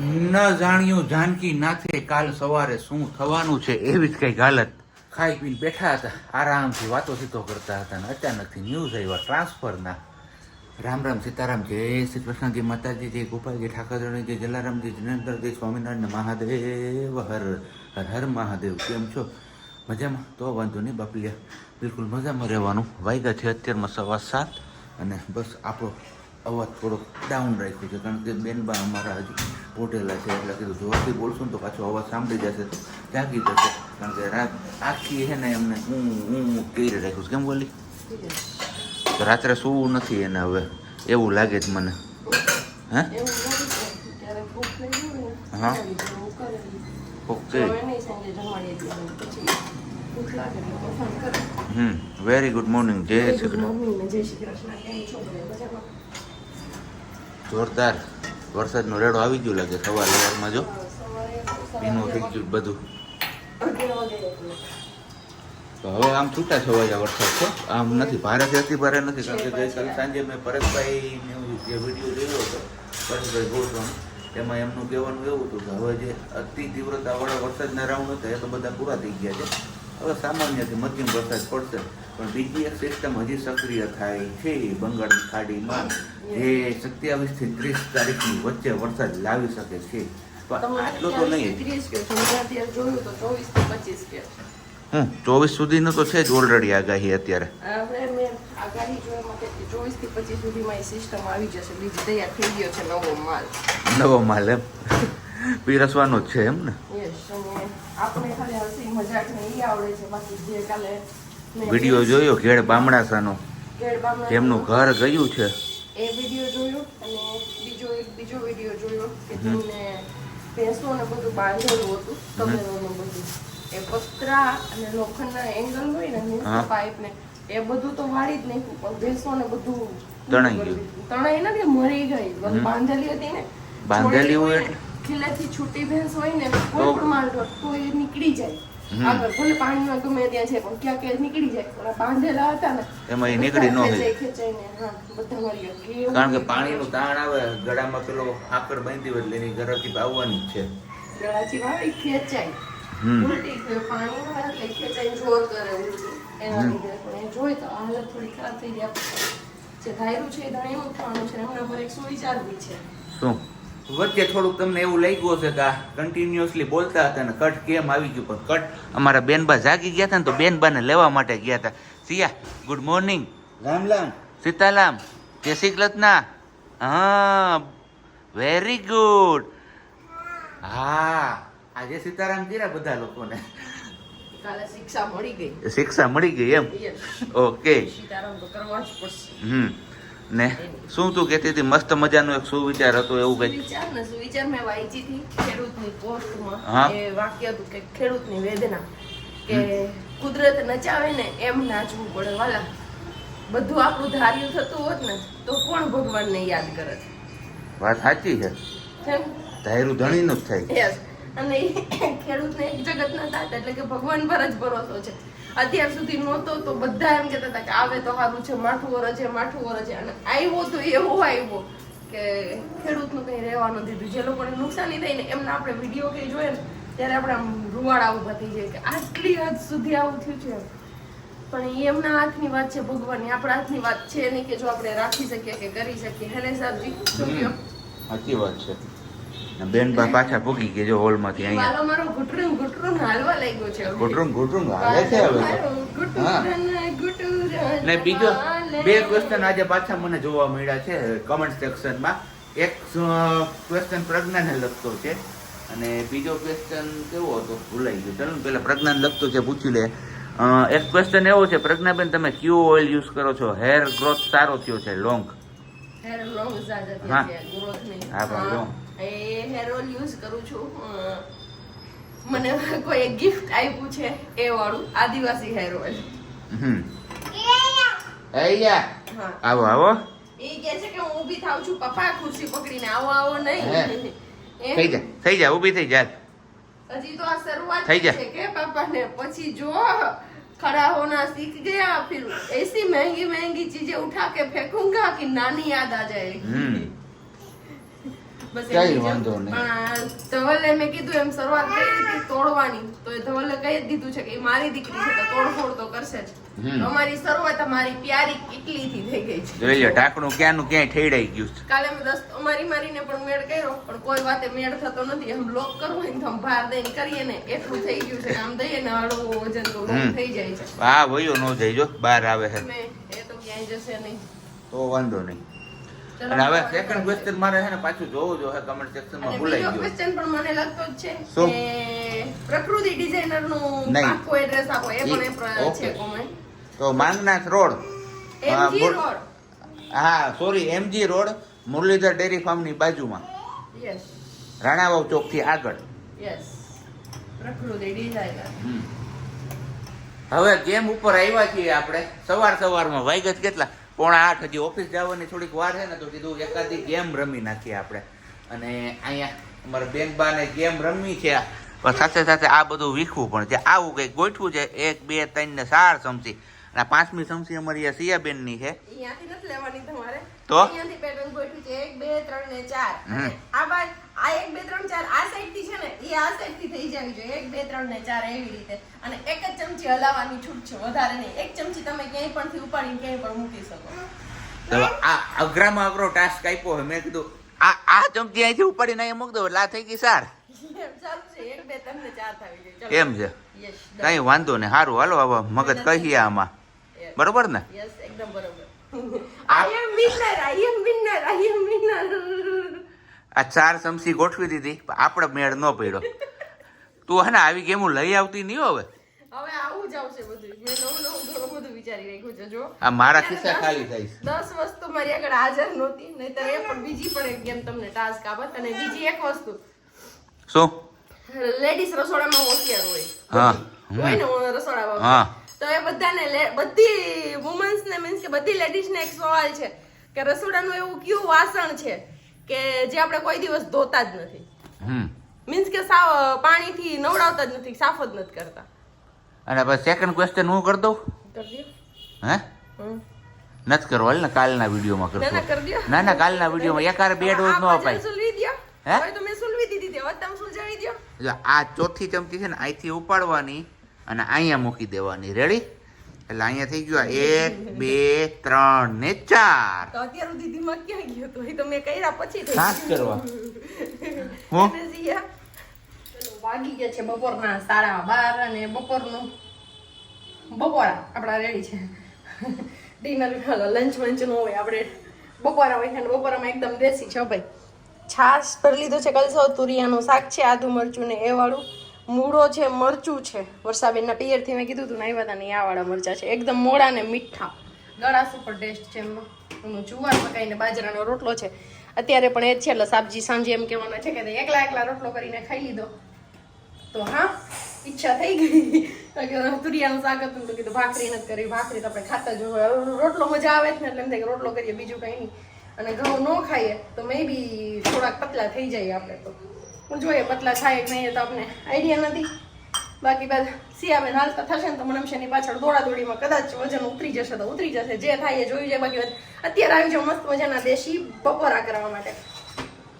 ન જાણ્યું જાનકી નાથે કાલ સવારે શું થવાનું છે એવી જ કંઈક હાલત. ખાઈ પીને બેઠા હતા, આરામથી વાતો સીતો કરતા હતા અને અચાનકથી ન્યૂઝ આવ્યા ટ્રાન્સફરના રામ રામ સીતારામ, જય શ્રી કૃષ્ણજી માતાજી, જય ગોપાલજી ઠાકરજી જય જલારામજી જિનેન્દ્રજી સ્વામિનારાયણ મહાદેવ, હર હર હર મહાદેવ. કેમ છો? મજામાં? તો વાંધો નહીં બાપલિયા. બિલકુલ મજામાં રહેવાનું. વાગ્યા છે અત્યારમાં સવા સાત અને બસ આપણો અવાજ થોડોક ડાઉન રાખ્યો છે કારણ કે બેનબા અમારા હજી પોટેલા છે એટલે કીધું જોરથી બોલશું ને તો પાછો અવાજ સાંભળી જશે તો જાગી જશે. કારણ કે રાત આખી છે ને એમને હું હું કહી રાખ્યું છે. કેમ બોલી? તો રાત્રે સૂવું નથી એને હવે એવું લાગે જ મને. હે? હા. Okay. Hmm very good morning જય શ્રી કૃષ્ણ morning ને જય શ્રી કૃષ્ણ. કેમ છો બધા? મજામાં? જોરદાર વરસાદનો રેડો આવી ગયો લાગે સવાર સવારમાં જો. ભીનું થઈ ગયું બધું. તો હવે આમ છૂટા છવાયા વરસાદ છો આમ નથી, ભારેથી અતિ ભારે નથી, કારણ કે ગઈકાલે સાંજે મેં પરેશભાઈ જે વીડિયો જોયો હતો પરેશભાઈ ગોઠવાનો એમાં એમનું કહેવાનું એવું હતું કે હવે જે અતિ તીવ્રતાવાળા વરસાદના રાઉન્ડ હતા, એ તો બધા પૂરા થઈ ગયા છે. હવે સામાન્યથી મધ્યમ વરસાદ પડશે. પણ બીજી એક સિસ્ટમ હજી સક્રિય થાય છે બંગાળની ખાડીમાં જે સત્યાવીસથી ત્રીસ તારીખની વચ્ચે વરસાદ લાવી શકે છે. પણ આટલો તો નહીં. ચોવીસ સુધીનો તો છે જ ઓલરેડી આગાહી અત્યારે. હવે મેં આગાહી જોયા માટે ચોવીસથી પચીસ સુધીમાં સિસ્ટમ આવી જશે. બીજી તૈયાર થઈ ગયો છે નવો માલ. નવો માલ એમ? પીરસવાનો જ છે એમ ને? યસ આપણે ખાલી હસી મજાક ને ઈ આવડે છે. બાકી જે કાલે વીડિયો જોયો ઘેડ બામણાસાનો. કેળ ઘર ગયું છે. એ વીડિયો જોયો અને બીજો એક બીજો વીડિયો જોયો કે તમને ભેંસો ને બધું બાંધેલું હતું તબેલોનું બધું. એ પતરા અને લોખંડના એંગલ હોય ને પાઇપ ને એ બધું તો વાળી જ નાખ્યું પણ ભેંસો ને બધું તણાઈ ગયું. તણાઈ નથી મરી ગઈ. બધું બાંધેલી હતી ને બાંધેલી હોય એટલે ખીલેથી છૂટી ભેંસ હોય ને કોઈ પણ માલ તો એ નીકળી જાય. આગળ ભલે પાણીમાં ગમે ત્યાં છે પણ ક્યાંક એ નીકળી જાય. બાંધેલા હતા ને એમાં એ નીકળી ન બધા ખેંચાઈને, હા, બધા મરી ગયા. કારણ કે પાણીનું તાણ આવે ગળામાં પેલો આકર બાંધી એટલે એની ગરકી આવવાની જ છે. ગળાથી ખેંચાય. ઉલટી ગયો, પાણી આવે એટલે ખેંચાઈને જોર કરે એના લીધે. પણ એ જોઈ તો હાલત થોડી ખરાબ થઈ ગયા જે ધાર્યું છે એ ધાણી ઉઠવાનું છે. એમના પર એક સુવિચાર બી છે. શું? વચ્ચે થોડુંક તમને એવું લાગ્યું હશે કે આ કન્ટિન્યુઅસલી બોલતા હતા ને કટ કેમ આવી ગયું? પણ કટ અમારા બેનબા જાગી ગયા હતા ને તો બેનબાને લેવા માટે ગયા હતા. સિયા ગુડ મોર્નિંગ રામ રામ. સીતારામ જય શ્રી કૃષ્ણ. હા વેરી ગુડ હા આજે સીતારામ કર્યા બધા લોકોને. કાલે શિક્ષા મળી ગઈ. શિક્ષા મળી ગઈ એમ? ઓકે સીતારામ તો કરવા જ પડશે. હમ. ને શું તું કહેતી હતી? મસ્ત મજાનો એક સુવિચાર હતો એવું કઈ વિચાર ને સુવિચાર મેં વાંચી હતી ખેડૂતની પોસ્ટમાં એ વાક્ય હતું કે ખેડૂતની વેદના કે કુદરત નચાવે ને એમ નાચવું પડે. વાલા બધું આપણું ધાર્યું થતું હોત ને તો કોણ ભગવાનને યાદ કરે? વાત સાચી છે. ધાર્યું ધણીનું જ થાય. અને ખેડૂતને એક જગતના સાથ એટલે કે ભગવાન પર જ ભરોસો છે. અત્યાર સુધી નહોતો તો બધા એમ કહેતા હતા કે આવે તો સારું છે, માઠું વર છે માઠું વર અને આવ્યો તો એવો આવ્યો કે ખેડૂતનું કંઈ રહેવાનું દીધું જે લોકોને નુકસાની થઈ ને એમના આપણે વીડિયો કંઈ જોઈએ ને, ત્યારે આપણે આમ રૂવાડા ઊભા થઈ જાય કે આટલી હદ સુધી આવું થયું છે પણ એમના હાથની વાત છે ભગવાનની. આપણા હાથની વાત છે નહીં કે જો આપણે રાખી શકીએ કે કરી શકીએ. હેને સાહેબજી સાચી વાત છે. બેન પાછા ભૂગી ગયો જો હોલમાંથી અહીંયા. વાલો મારો હાલવા લાગ્યો છે ઘૂંટરું હાલે છે હવે. ને બીજો બે ક્વેશ્ચન આજે પાછા મને જોવા મળ્યા છે કમેન્ટ સેક્શનમાં એક ક્વેશ્ચન પ્રજ્ઞાને લગતો છે અને બીજો ક્વેશ્ચન કેવો હતો? ભૂલાઈ ગયો. ચાલો ને પેલા પ્રજ્ઞાને લગતો છે પૂછી લે. એક ક્વેશ્ચન એવો છે પ્રજ્ઞાબેન તમે ક્યુ ઓઇલ યુઝ કરો છો? હેર ગ્રોથ સારો થયો છે લોંગ હેર લોંગ હા. હા, પણ હા. long. એ hair oil use કરું છું અ, મને કોઈ ગિફ્ટ આપ્યું છે એ વાળું આદિવાસી હેર ઓઇલ હમ અહીંયા હા આવો આવો એ કહે છે કે હું ઊભી થાઉં છું પપ્પા ખુરશી પકડીને આવો આવો હે. નહીં એ થઈ જા થઈ જા ઊભી થઈ જા હજી તો આ શરૂઆત થઈ જા. છે કે પાપા ને પછી જો खड़ा होना सीख गया फिर ऐसी महंगी महंगी चीजें उठा के फेंकूंगा कि नानी याद आ जाएगी હમ બસ કઈ. વાંધો નહીં. ધવલે મેં કીધું એમ શરૂઆત કરી હતી તોડવાની. તો એ ધવલે કહી જ દીધું છે કે એ મારી દીકરી છે તો તોડફોડ તો કરશે જ. અમારી શરૂઆત અમારી પ્યારી કેટલી થી થઈ ગઈ છે. જોઈ લો ઢાંકણું ક્યાંનું ક્યાંય ઠેડાઈ ગયું છે. કાલે મેં દસ મારી મારીને પણ મેળ કર્યો પણ કોઈ વાતે મેળ થતો નથી. આમ લોક કરવું હોય ને આમ ભાર દઈને કરીએ ને એટલું થઈ ગયું છે આમ દઈએ ને હળવું વજન તો થઈ જાય છે. હા વયો નો જઈજો બહાર આવે છે એ તો ક્યાંય જશે નહીં. તો વાંધો નહીં. અને હવે સેકન્ડ ક્વેશ્ચન મારે છે ને પાછું જોવું જોઈએ કમેન્ટ સેક્શનમાં ભૂલાઈ ગયો. ક્વેશ્ચન પણ મને લાગતો જ છે કે પ્રકૃતિ ડિઝાઇનરનું આખો એડ્રેસ આપો એ પણ છે કોમેન્ટ તો માંગનાથ રોડ. હા, રોડ. હા sorry MG road Muralidhar dairy ફાર્મની બાજુમાં. યસ રાણાવાવ ચોકથી આગળ. યસ પ્રકૃતિ ડિઝાઇનર હવે ગેમ ઉપર આવ્યા છીએ આપણે. સવાર સવારમાં. વાગ્યા કેટલા? પોણા આઠ હજી ઓફિસ જવાની થોડીક વાર છે ને તો કીધું એકાદી ગેમ રમી નાખીએ આપણે. અને અહીંયા અમારા બેનબાને ગેમ રમવી છે. પણ સાથે સાથે આ બધું વીખવું પણ છે. આવું કંઈક ગોઠવું છે. એક બે ત્રણ ને ચાર સમસી. અને પાંચમી સમસી અમારી આ સિયાબેનની છે. તો? પેટર્ન ગોઠવી છે. એક બે ત્રણ ને ચાર. આ બાદ આ એક બે ત્રણ ચાર આ સાઈડથી છે ને એ આ સાઈડથી થઈ જવી જોઈએ. એક બે ત્રણ ને ચાર એવી રીતે. અને એક જ ચમચી હલાવવાની છૂટ છે વધારે નહીં. એક ચમચી તમે ક્યાંય પણ થી ઉપાડીને ક્યાંય પણ મૂકી શકો. આ અઘરામાં અઘરો ટાસ્ક આપ્યો મેં કીધું આ આ ચમચી અહીંથી ઉપાડીને અહીંયા મૂક દો એટલે આ થઈ ગઈ સાર. એમ છે? કઈ વાંધો નહીં. સારું હાલો હવે મગજ કહીએ આમાં. બરોબર ને? યસ એકદમ બરોબર. I am winner I am winner I am winner આ ચાર ચમચી ગોઠવી દીધી આપણે મેળ ન પડ્યો. તું હે ને આવી ગેમો લઈ આવતી નહીં હવે. હવે આવું જ આવશે બધું. મેં નવું નવું ઘણું બધું વિચારી રાખ્યું છે જો. આ મારા ખિસ્સા ખાલી થાય દસ વસ્તુ મારી આગળ હાજર નહોતી નહીતર એ પણ બીજી પણ એક ગેમ તમને ટાસ્ક આપત અને બીજી એક વસ્તુ. શું? લેડીઝ રસોડામાં હોશિયાર હોય. હા. હોય ને રસોડામાં હા. તો એ બધાને બધી વુમન્સ ને મીન્સ કે બધી લેડીઝ ને એક સવાલ છે કે રસોડાનું એવું કયું વાસણ છે? કે જે આપણે કોઈ દિવસ ધોતા જ નથી. મીન્સ કે સાવ પાણીથી નવડાવતા જ નથી સાફ જ નથી કરતા. અને પછી સેકન્ડ ક્વેશ્ચન હું કરી દઉં? હે? દો નથી કરવો ને કાલના વિડીયોમાં કરતો. ના ના કાલના વિડીયોમાં. એકાર બે ડોઝ નો અપાય. હે? તો મેં સુલવી દીધી. હવે તમે સુલઝાવી દ્યો. આ ચોથી ચમચી છે ને અહીંથી ઉપાડવાની અને અહીંયા મૂકી દેવાની. રેડી એટલે અહીંયા થઈ ગયું એક બે ત્રણ ને ચાર. તો અત્યાર સુધી દિમાગ ક્યાં ગયો તો? એ તો મેં કર્યા પછી થઈ સાત કરવા. હું? વાગી ગયા છે બપોરના સાડા બાર અને બપોરનું બપોરા આપણા રેડી છે. ડિનર લંચ મંચ નો હોય આપણે. બપોરા હોય અને બપોરામાં એકદમ દેશી છે ભાઈ. છાશ ભરી લીધો છે કલસો તુરિયાનું શાક છે આદુ મરચું ને એ વાળું. મૂળો છે, મરચું છે. વર્ષાબેનના પિયરથી મેં કીધું હતું ને આવ્યા હતા ને આવાળા વાળા મરચા છે. એકદમ મોડા ને મીઠા. ગળા સુપર ટેસ્ટ છે એમનો. એનું જુવાર મકાઈને બાજરાનો રોટલો છે. અત્યારે પણ એ જ છે, એટલે સાબજી સાંજે એમ કહેવાનું છે કે એકલા એકલા રોટલો કરીને ખાઈ લીધો. તો હા, ઈચ્છા થઈ ગઈ. તુરિયાનું શાક હતું કીધું ભાખરી નથી કરી ભાખરી તો આપણે ખાતા જ રોટલો મજા આવે જ ને, એટલે એમ થાય કે રોટલો કરીએ, બીજું કંઈ નહીં. અને ઘઉં ન ખાઈએ, તો મે બી થોડાક પતલા થઈ જાય આપણે તો. જોઈએ પતલા થાય કે નહીં તો આપણે આઈડિયા નથી. બાકી બાદ સિયાબેન હાલતા થશે ને તો મને એમશે પાછળ દોડા દોડીમાં કદાચ વજન ઉતરી જશે તો ઉતરી જશે. જે થાય એ જોયું જાય બાકી અત્યારે આવી જાવ મસ્ત મજાના દેશી બપોરા કરવા માટે.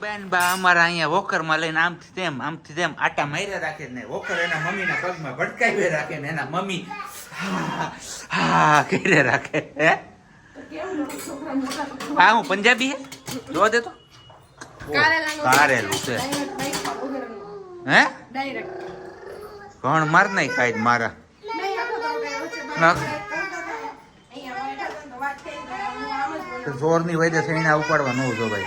બેન બા અમારા અહીંયા વોકરમાં લઈને આમથી તેમ આમથી તેમ આટા માર્યા રાખે ને વોકર એના મમ્મીના પગમાં ભટકાવી રાખે ને એના મમ્મી હા હા કરે રાખે હે? આ હું પંજાબી હે? જોવા દેતો કારેલું છે. હે? ડાયરેક્ટ ઘણ માર નહીં ખાય મારા. જોરની. વૈદે સૈણા ઉપાડવા ન જો ભાઈ.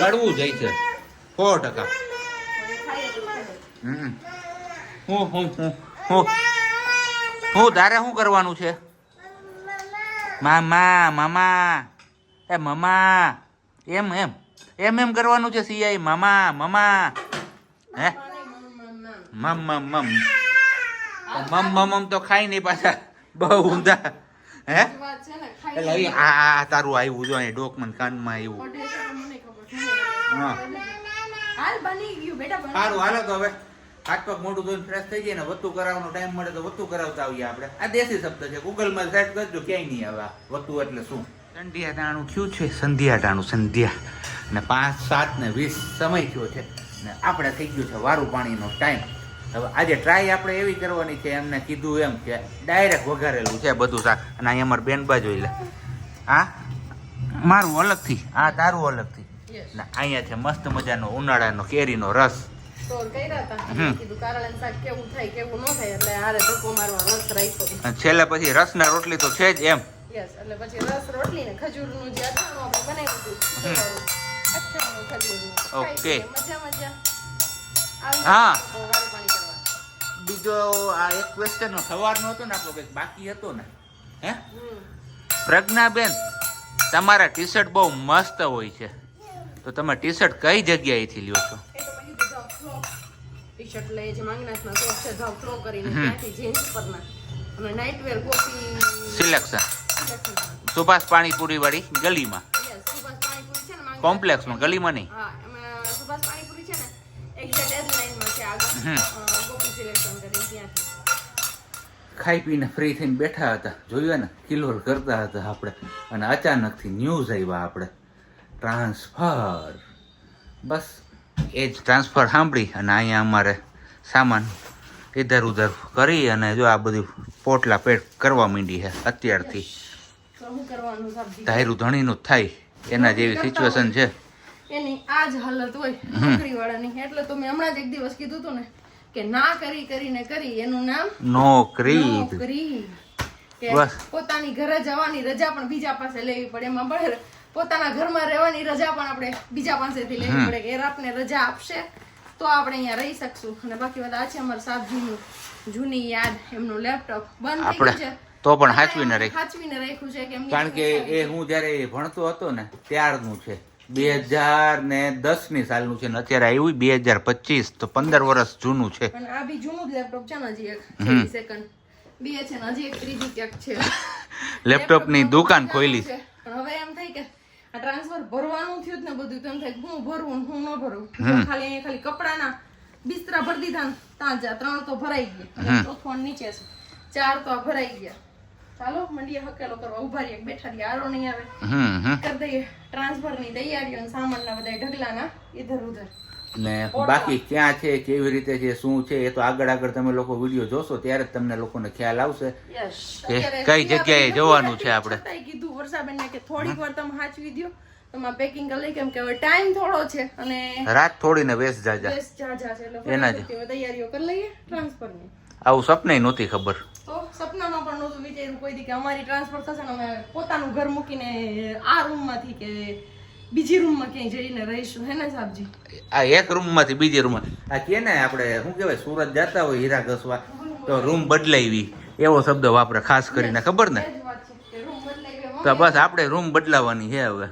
કડવું જાય છે. સો ટકા. હમ. હું હું હું હું. હું તારે શું કરવાનું છે? મામા મામા. એ મમા. એમ એમ. એમ એમ કરવાનું છે સીઆઈ મામા મમા. હે? મમ, મમ, મમ. મમ મમ મમ તો ખાઈ નહીં પાછા. બહુ ઊંધા. હે? એ વાત છે ને, ખાઈ એટલે આ આ- તારું આવ્યું જો અહીં ડોકમાં ને કાનમાં આવ્યું. હા. હાલ બની ગયું બેટા સારું હાલો તો હવે. હાથ પગ મોટું ધોઈને ફ્રેશ થઈ જાય ને વસ્તુ કરાવવાનો ટાઈમ મળે તો વસ્તુ કરાવતા આવીએ આપણે. આ દેશી શબ્દ છે. ગૂગલમાં સર્ચ કરજો ક્યાંય નહીં આવે આ એટલે શું? સંધ્યા ટાણું થયું છે? સંધ્યા ટાણું સંધ્યા. ને પાંચ સાત ને વીસ સમય થયો છે. ને આપણે થઈ ગયું છે વારું પાણીનો ટાઈમ હવે આજે ટ્રાય આપણે એવી કરવાની છે એમને કીધું એમ કે ડાયરેક્ટ વઘારેલું છે બધું શાક. અને અહીંયા અમારે બેન બાજુ લે. આ મારું અલગથી. આ તારું અલગથી. ને અહીંયા છે મસ્ત મજાનો ઉનાળાનો કેરીનો રસ. છેલ્લે ન મારવા રસ ના પછી રસના રોટલી તો છે જ એમ. એટલે પછી રસ રોટલી ને ખજૂરનું જે બનાવ્યું આવી હા. બીજો આ એક ક્વેશ્ચન સવારનો હતો ને આપણો કંઈક બાકી હતો ને હે? પ્રજ્ઞાબેન તમારા ટી શર્ટ બહુ મસ્ત હોય છે. તો તમે ટી શર્ટ કઈ જગ્યાએથી લ્યો છો? લઈએ શોપ ફ્લો કરીને ત્યાંથી જીન્સ પરના. અને wear copy selection. Subhash panipuri વાળી ગલીમાં Yes, સુભાષ પાણીપુરી છે ને માંગનાથ- કોમ્પ્લેક્સમાં ગલીમાં નહીં. હા સુભાષ પાણીપુરી છે ને એક્ઝેક્ટ એજ લાઈનમાં છે આગળ. ગોપી સિલેક્શન કરી ત્યાંથી. ખાઈ પીને ફ્રી થઈને બેઠા હતા. જોયું ને? કિલોલ કરતા હતા આપણે. અને અચાનકથી ન્યૂઝ આવ્યા આપણે. ટ્રાન્સફર બસ એ જ ટ્રાન્સફર સાંભળી અને અહીંયા અમારે સામાન ઇધર ઉધર કરી અને જો આ બધું પોટલા પેટ કરવા માંડી છે અત્યારથી. ધાયરું ધણીનું થાય. એના જેવી સિચ્યુએશન છે. એની આ જ હાલત હોય. નોકરીવાળાની. એટલે તો મેં હમણાં જ એક દિવસ કીધું હતું ને કે ના કરી કરીને કરી. એનું નામ નોકરી. નોકરી. બસ. પોતાની ઘરે જવાની રજા પણ બીજા પાસે લેવી પડે. એમાં બહાર પોતાના ઘરમાં રહેવાની રજા પણ આપણે બીજા પાસેથી લેવી પડે. કે આપને રજા આપશે તો આપણે અહીંયા રહી શકશું. અને બાકી વાત આ છે અમારા સાહેબજીનું જૂની યાદ. એમનું લેપટોપ બંધ થઈ ગયું છે. તો પણ સાચવીને રાખ સાચવીને રાખ્યું છે કેમ કારણ કે એ હું જ્યારે ભણતો હતો ને ત્યારનું છે. બે હજાર ને દસની સાલનું છે ને અત્યારે આવ્યું બે હજાર પચીસ તો પંદર વર્ષ જૂનું છે. પણ આ બી જૂનું જ લેપટોપ છે ને હજી એક સેકન્ડ બે છે ને હજી એક ત્રીજી ક્યાંક છે. લેપટોપની દુકાન ખોલી છે. પણ હવે એમ થાય કે આ ટ્રાન્સફર ભરવાનું થયું ને બધું તો એમ થાય કે હું ભરવું હું ન ભરું? ખાલી ખાલી કપડાના બિસ્તરા ભરી દીધા ત્યાં ત્રણ તો ભરાઈ ગયા. તો ફોન નીચે છે. ચાર તો ભરાઈ ગયા. ચાલો મંડીએ હકેલો કરવા ઊભા રહીએ. બેઠા રહીએ. આરો નહીં આવે. કરી દઈએ. ટ્રાન્સફરની તૈયારીઓ સામાનના બધા ઢગલાના ઇધર ઉધર. ને બાકી ક્યાં છે કેવી રીતે છે શું છે એ તો આગળ આગળ તમે લોકો વીડિયો જોશો ત્યારે જ તમને લોકોને ખ્યાલ આવશે કે કઈ જગ્યાએ જવાનું છે આપણે? કીધું વર્ષાબેનને કે થોડીક વાર તમે હાચવી દ્યો. તમારે પેકિંગ કરી લઈ કેમ કે હવે ટાઈમ થોડો છે અને રાત થોડીને વેસ જાજા. બેસ જાજા છે. એટલે એના તૈયારીઓ કરી લઈએ ટ્રાન્સફરની. આવું સપને નહોતી ખબર. તો સપનામાં પણ નહોતું વિચાર્યું કોઈ દી કે અમારી ટ્રાન્સફર થશે ને અમે પોતાનું ઘર મૂકીને આ રૂમમાંથી કે બીજી રૂમમાં ક્યાંય જઈને રહીશું. હે ને સાહેબજી આ એક રૂમમાંથી બીજી રૂમ આ કે ને આપણે શું કહેવાય સુરત જતા હોય હીરા ઘસવા તો રૂમ બદલાવી. એવો શબ્દ વાપરે ખાસ કરીને ખબર ને? તો બસ આપણે રૂમ બદલાવાની છે હવે.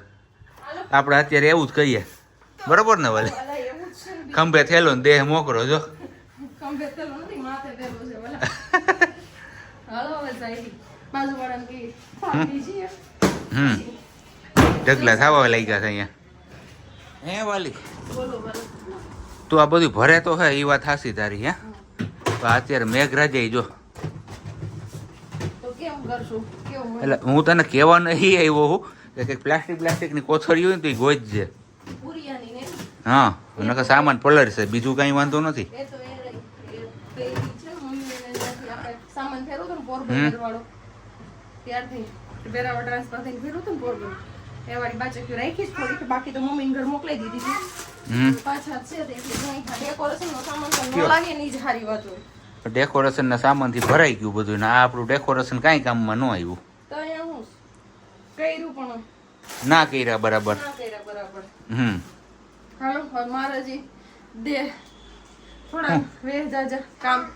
આપણે અત્યારે એવું જ કહીએ. બરોબર ને વાલે? ખંભે થેલો ને દેહ મોકરો જો. ખંભે થેલો નથી માથે થેલો છે ભલા હાલો હવે સાહેબ બાજુવાળાને કહી ફાટી છીએ હમ ઢગલા થવા ગયા છે અહીંયા. હે વાલી? તું આ બધું ભરે તો હે એ વાત હાસી તારી હે? તો અત્યારે મેઘરાજા જો? એટલે હું તને કહેવા નહીં આવ્યો હું કે પ્લાસ્ટિક પ્લાસ્ટિકની કોથળી હોય ને તો એ ગોજજે છે હા નકર સામાન પલળશે બીજું કાંઈ વાંધો નથી એ તો એ રહી. એ પેલી છે ને મમ્મીને ત્યાંથી સામાન ફેરવો ને પોરબંદર વાળો ત્યારથી વેરાવળ ટ્રાન્સફર થઈને ફેરવું હતું ને પોરબંદર એ વાળી બાચકીઓ રાખી જ થોડીક બાકી તો મમ્મીને ઘર મોકલાઈ દીધી હતી પાછા છે એટલે ઘણી સામાન તો ન લાગે ની જ હારી વાત હોય. ડેકોરેશનના સામાનથી ભરાઈ ગયું બધું ને આ આપણું ડેકોરેશન કાંઈ કામમાં ન આવ્યું. તો અહીંયા હું કર્યું પણ ના કર્યા બરાબર. ના કર્યા બરાબર. હમ. હાલો મહારાજી દે થોડા વેહ જાજા કામ.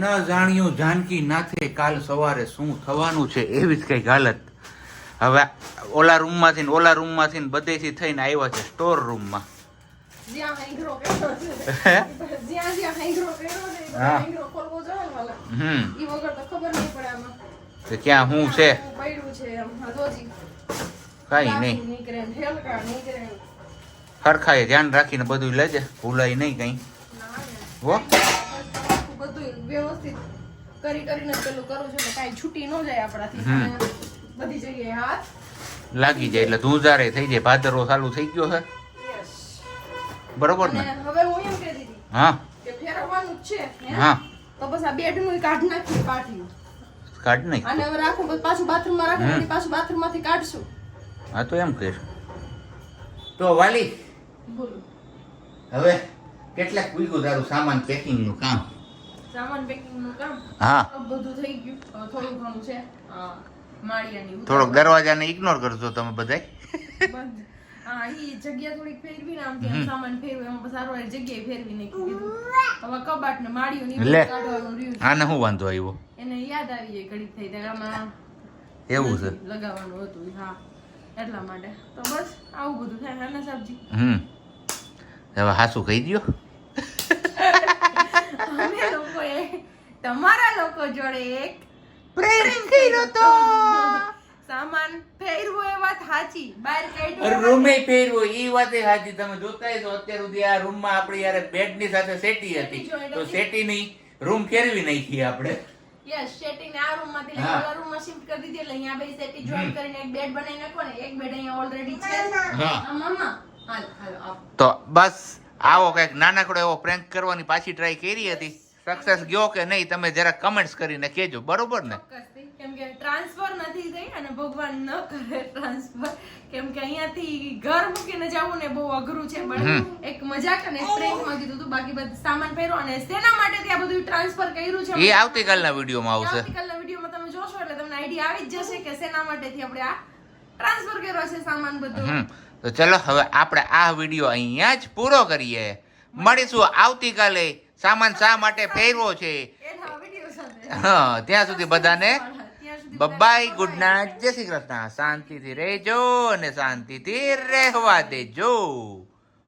ન જાણ્યું જાનકી નાથે કાલ સવારે શું થવાનું છે એવી જ કંઈક હાલત. હવે ઓલા રૂમમાંથી ઓલા રૂમમાંથી બધેથી થઈને આવ્યા છે સ્ટોર રૂમમાં. ક્યાં શું છે? કાંઈ નહીં. ખરખાએ ધ્યાન રાખીને બધું લેજે. ભૂલાય નહીં કંઈ. હો. બધું વ્યવસ્થિત કરી કરીને પેલું કરું છું એટલે કાંઈ છૂટી ન જાય આપણાથી. બધી જગ્યાએ હાથ. લાગી જાય એટલે ધૂંઝારે થઈ જાય. ભાદરો ચાલુ થઈ ગયો છે. બરોબર ને? હવે હું એમ કહેતી હતી હા. કે ફેરવવાનું જ છે હા? તો બસ આ બેડનું કાઢ નાખી પાટિયું. કાઢ નહીં અને હવે રાખું બસ પાછું બાથરૂમમાં રાખું અને પછી પાછું બાથરૂમમાંથી કાઢશું. હા તો એમ કહીશ. તો વાલી બોલો. હવે? કેટલાક વીગું તારું સામાન પેકિંગનું કામ. સામાન પેકિંગનું કામ? હા. બધું થઈ ગયું. થોડું ઘણું છે. માળિયાની. થોડોક દરવાજાને ઇગ્નોર કરજો તમે બધાય. હા ઈ જગ્યા થોડીક ફેરવી ને આમ કે સામાન ફેરવે. એમાં સારું એ જગ્યાએ ફેરવી નાખી દીધું હવે કબાટ ને માળિયું ની કાઢવાનું રહ્યું આને શું વાંધો આવ્યો? એને યાદ આવી જાય ઘડીક થઈ ત્યારે આમાં એવું છે. લગાવવાનું હતું. હા એટલા માટે. તો બસ આવું બધું થાય. હા ને સબ્જી હમ. હવે હાસુ કહી દ્યો અમે લોકોએ તમારા લોકો જોડે એક પ્રેમ કર્યો તો. સામાન પહેરવો એ વાત સાચી. બહાર કાઢ્યો રૂમે પહેરવો ઈ વાતે સાચી. તમે જોતા છો અત્યાર સુધી આ રૂમમાં આપણી યાર બેડની સાથે સેટી હતી. તો સેટી ની રૂમ ફેરવી નાખી આપણે. યસ સેટિંગ આ રૂમમાંથી હા. ઓલા રૂમમાં શિફ્ટ કરી દીધી એટલે અહીંયા બે સેટિંગ જોઈન કરીને એક બેડ બનાવી નાખો ને એક બેડ અહીંયા ઓલરેડી છે. હા મમ્મા હાલ હાલ તો બસ આવો કંઈક નાનકડો એવો પ્રેન્ક કરવાની પાછી ટ્રાય કરી હતી. સક્સેસ ગયો કે નહીં તમે જરા કમેન્ટ્સ કરીને કહેજો બરોબર ને? કેમ કે ટ્રાન્સફર નથી થઈ અને ભગવાન ન કરે ટ્રાન્સફર કેમ કે અહીંયાથી ઘર મૂકીને જવું ને બહુ અઘરું છે પણ એક મજાક અને પ્રેન્કમાં કીધું હતું બાકી બધું સામાન પહેરો અને સેના માટે ત્યાં બધું ટ્રાન્સફર કર્યું છે? એ આવતીકાલના વિડીયોમાં આવશે. આવતીકાલના વિડીયોમાં તમે જોશો એટલે તમને આઈડિયા આવી જ જશે કે શેના માટેથી આપણે આ ટ્રાન્સફર કર્યો છે સામાન બધું. તો ચલો હવે આપણે આ વીડિયો અહીંયા જ પૂરો કરીએ. મળીશું આવતીકાલે સામાન શા માટે ફેરવો છે? હા ત્યાં સુધી બધાને બબાઈ. ગુડ નાઇટ જય શ્રી કૃષ્ણ. શાંતિથી રહેજો અને શાંતિથી રહેવા દેજો.